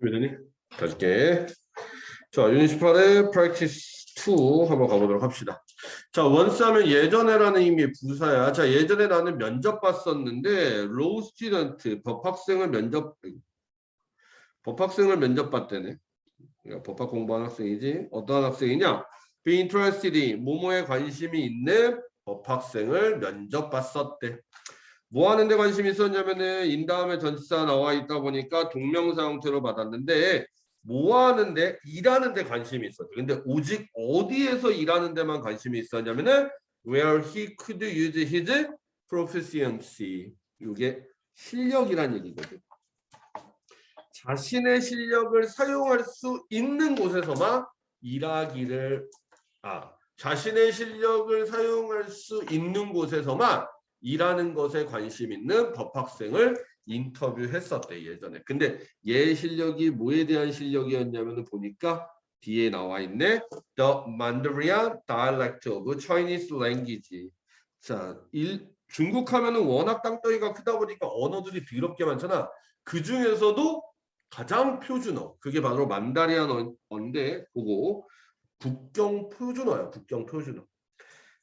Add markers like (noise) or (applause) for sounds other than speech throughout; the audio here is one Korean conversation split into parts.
준비되니? 갈게. 자, 유닛 18의 practice 2 한번 가보도록 합시다. 자, once 하면 예전에라는 의미의 부사야. 자, 예전에 나는 면접 봤었는데 low student, 법학생을 면접 법학생을 면접 봤대네. 그러니까 법학 공부하는 학생이지. 어떤 학생이냐? be interested in, 뭐뭐에 관심이 있는 법학생을 면접 봤었대. 뭐 하는데 관심이 있었냐면은 인 다음에 전치사 나와 있다 보니까 동명사 형태로 받았는데 뭐 하는데 일하는데 관심이 있었대. 근데 오직 어디에서 일하는 데만 관심이 있었냐면은 where he could use his proficiency. 이게 실력이란 얘기거든. 자신의 실력을 사용할 수 있는 곳에서만 일하기를 아 자신의 실력을 사용할 수 있는 곳에서만 일하는 것에 관심 있는 법학생을 인터뷰했었대 예전에. 근데 얘 실력이 뭐에 대한 실력이었냐면 보니까 뒤에 나와 있네. The Mandarin dialect of Chinese language. 자, 일, 중국 하면은 워낙 땅덩이가 크다 보니까 언어들이 더럽게 많잖아. 그 중에서도 가장 표준어. 그게 바로 만다리안어인데 그거 국경 표준어야. 국경 표준어.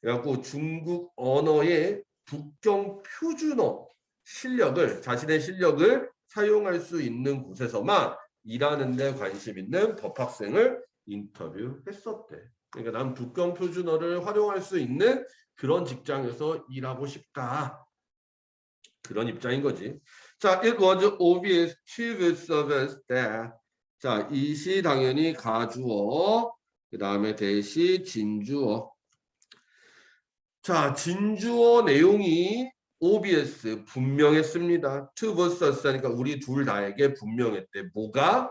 그래갖고 중국 언어의 국경 표준어 실력을 자신의 실력을 사용할 수 있는 곳에서만 일하는 데 관심 있는 법학생을 인터뷰했었대. 그러니까 난 국경 표준어를 활용할 수 있는 그런 직장에서 일하고 싶다. 그런 입장인 거지. 자, it was obvious to the servants that 자, 이 시 당연히 가주어, 그 다음에 대시 진주어. 자, 진주어 내용이 obvious 분명했습니다. to versus 하니까 우리 둘 다에게 분명했대. 뭐가?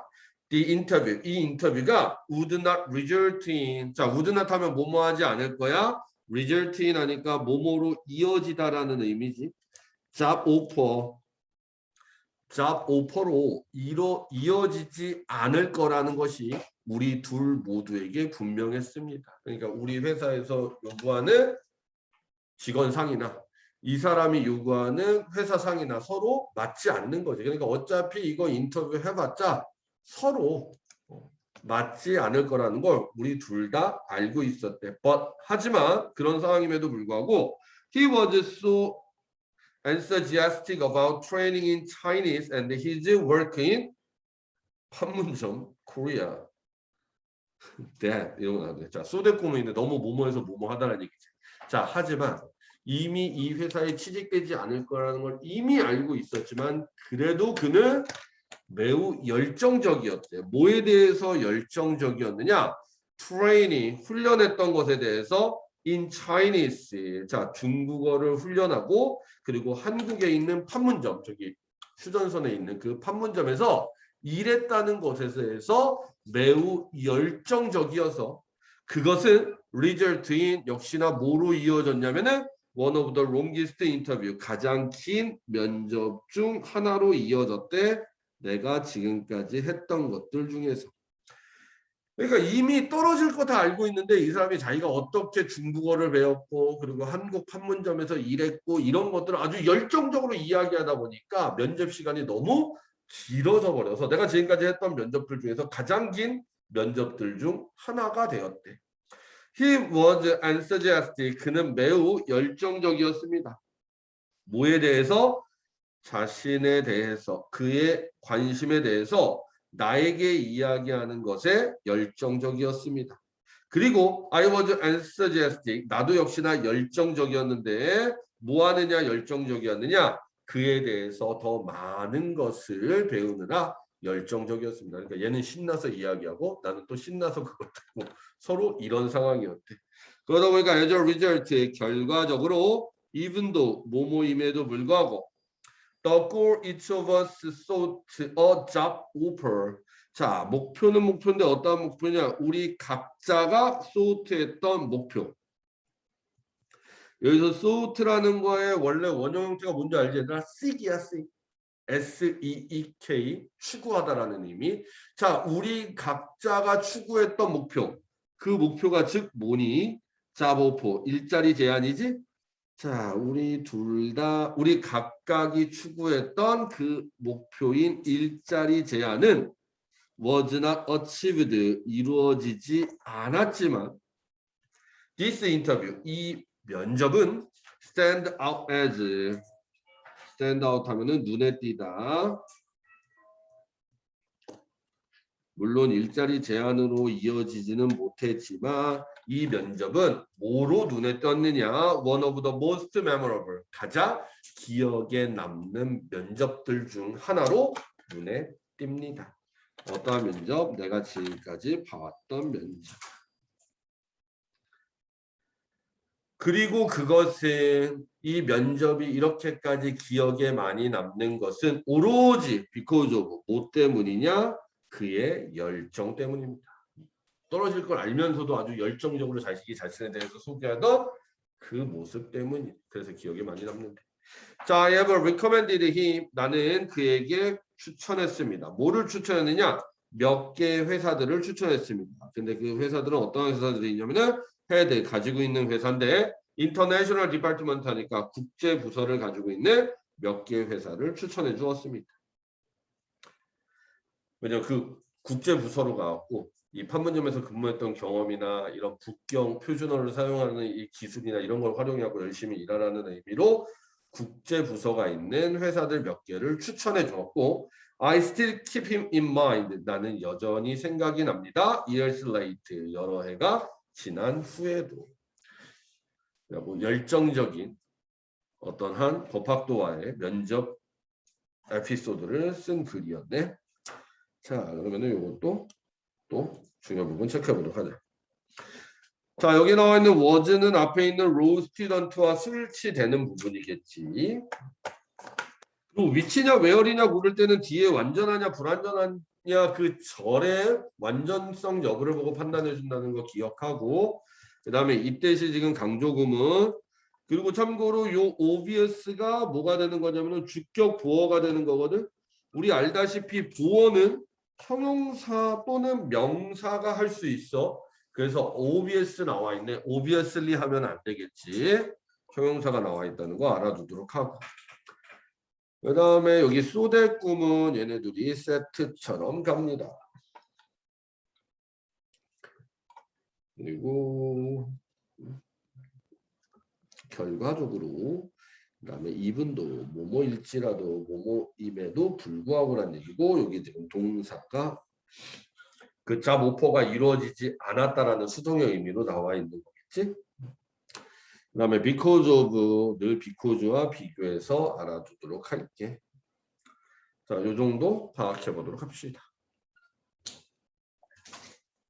the interview. 이 인터뷰가 would not result in. 자, would not 하면 뭐뭐 하지 않을 거야? result in 하니까 뭐뭐로 이어지다라는 의미지. job offer. job offer로 이뤄, 이어지지 않을 거라는 것이 우리 둘 모두에게 분명했습니다. 그러니까 우리 회사에서 요구하는 직원상이나 이 사람이 요구하는 회사상이나 서로 맞지 않는 거지. 그러니까 어차피 이거 인터뷰 해봤자 서로 어, 맞지 않을 거라는 걸 우리 둘 다 알고 있었대. But 하지만 그런 상황임에도 불구하고 he was so enthusiastic about training in Chinese and his work in 판문점 that (laughs) 이런 거 나오네. 자, 소대꼬무인데 너무 뭐뭐해서 뭐뭐 하다는 얘기지. 자, 하지만 이미 이 회사에 취직되지 않을 거라는 걸 이미 알고 있었지만 그래도 그는 매우 열정적이었대. 뭐에 대해서 열정적이었느냐? 트레이닝 훈련했던 것에 대해서 in Chinese 자 중국어를 훈련하고 그리고 한국에 있는 판문점 저기 휴전선에 있는 그 판문점에서 일했다는 것에 대해서 매우 열정적이어서 그것은 in 역시나 뭐로 이어졌냐면은 one of the longest interview 가장 긴 면접 중 하나로 이어졌대 내가 지금까지 했던 것들 중에서 그러니까 이미 떨어질 거 다 알고 있는데 이 사람이 자기가 어떻게 중국어를 배웠고 그리고 한국 판문점에서 일했고 이런 것들을 아주 열정적으로 이야기하다 보니까 면접 시간이 너무 길어져 버려서 내가 지금까지 했던 면접들 중에서 가장 긴 면접들 중 하나가 되었대. He was enthusiastic. 그는 매우 열정적이었습니다. 뭐에 대해서? 자신에 대해서, 그의 관심에 대해서 나에게 이야기하는 것에 열정적이었습니다. 그리고 I was enthusiastic. 나도 역시나 열정적이었는데 뭐 하느냐 열정적이었느냐? 그에 대해서 더 많은 것을 배우느라 열정적이었습니다. 그러니까 얘는 신나서 이야기하고 나는 또 신나서 그걸 (laughs) 듣고 서로 이런 상황이었대. 그러다 보니까 as a result 결과적으로 even though 모모임에도 불구하고 the goal each of us sought a job offer. 자 목표는 목표인데 어떤 목표냐? 우리 각자가 sought했던 목표. 여기서 sought라는 거의 원래 원형 형태가 뭔지 알지? 얘들아 seek이야 seek. S-E-E-K 추구하다라는 의미. 자, 우리 각자가 추구했던 목표. 그 목표가 즉 뭐니? 자보포 일자리 제한이지? 자, 우리 둘 다 우리 각각이 추구했던 그 목표인 일자리 제한은 was not achieved 이루어지지 않았지만 this interview 이 면접은 stand out as stand out 하면은 눈에 띄다 물론 일자리 제한으로 이어지지는 못했지만 이 면접은 뭐로 눈에 띄었느냐 one of the most memorable 가장 기억에 남는 면접들 중 하나로 눈에 띕니다. 어떠한 면접? 내가 지금까지 봐왔던 면접. 그리고 그것은 이 면접이 이렇게까지 기억에 많이 남는 것은 오로지 because of 뭐 때문이냐? 그의 열정 때문입니다. 떨어질 걸 알면서도 아주 열정적으로 자식이 자신에 대해서 소개하던 그 모습 때문이 그래서 기억에 많이 남는데. 자, I have recommended him. 나는 그에게 추천했습니다. 뭐를 추천했느냐? 몇 개의 회사들을 추천했습니다. 근데 그 회사들은 어떤 회사들이 있냐면은 헤드 가지고 있는 회사인데 인터내셔널 디파트먼트 하니까 국제 부서를 가지고 있는 몇 개의 회사를 추천해 주었습니다. 왜냐면 그 국제 부서로 가갖고 이 판문점에서 근무했던 경험이나 이런 국경 표준어를 사용하는 이 기술이나 이런 걸 활용하고 열심히 일하라는 의미로 국제 부서가 있는 회사들 몇 개를 추천해 주었고 I still keep him in mind. 나는 여전히 생각이 납니다. Years later. 여러 해가 지난 후에도. 뭐 열정적인 어떤 한 법학도와의 면접 에피소드를 쓴 글이었네. 자, 그러면은 이것도 또 중요한 부분 체크해 보도록 하자. 자, 여기 나와 있는 was는 앞에 있는 row student와 술치되는 부분이겠지. 그리고 위치냐 where이냐 고를 때는 뒤에 완전하냐 불완전하냐 그 절의 완전성 여부를 보고 판단해 준다는 거 기억하고 그 다음에 이때 시 지금 강조구문 그리고 참고로 요 obvious가 뭐가 되는 거냐면은 주격 보어가 되는 거거든. 우리 알다시피 보어는 형용사 또는 명사가 할 수 있어. 그래서 obvious 나와 있네. obviously 하면 안 되겠지. 형용사가 나와 있다는 거 알아두도록 하고. 그 다음에 여기 소대 꿈은 얘네들이 세트처럼 갑니다. 그리고 결과적으로 그 다음에 이분도 뭐뭐일지라도 뭐뭐임에도 불구하고란 얘기고 여기 지금 동사가 그 자모포가 이루어지지 않았다라는 수동의 의미로 나와 있는 거겠지. 그 다음에 because of 늘 because와 비교해서 알아두도록 할게. 자, 요 정도 파악해 보도록 합시다.